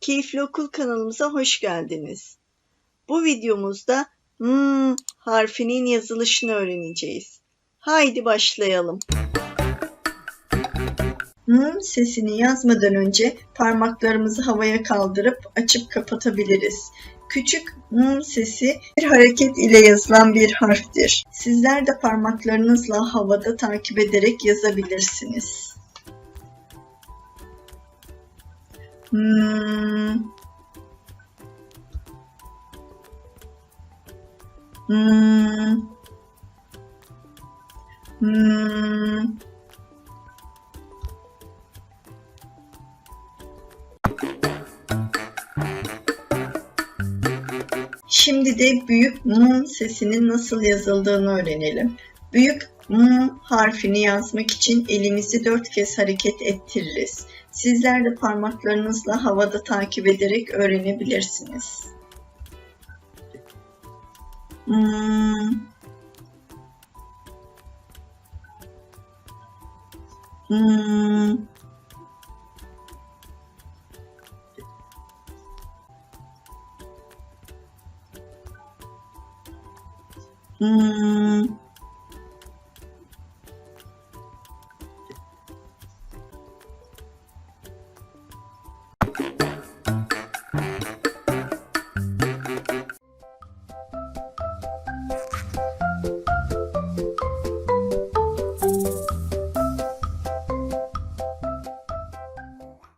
Keyifli Okul kanalımıza hoş geldiniz. Bu videomuzda hmm harfinin yazılışını öğreneceğiz. Haydi başlayalım. Hmm sesini yazmadan önce parmaklarımızı havaya kaldırıp açıp kapatabiliriz. Küçük hmm sesi bir hareket ile yazılan bir harftir. Sizler de parmaklarınızla havada takip ederek yazabilirsiniz. Hmm. Hmm. Hmm. Şimdi de büyük M sesinin nasıl yazıldığını öğrenelim. Büyük M harfini yazmak için elimizi dört kez hareket ettiririz. Sizler de parmaklarınızla havada takip ederek öğrenebilirsiniz. Hmm. Hmm. Hmm.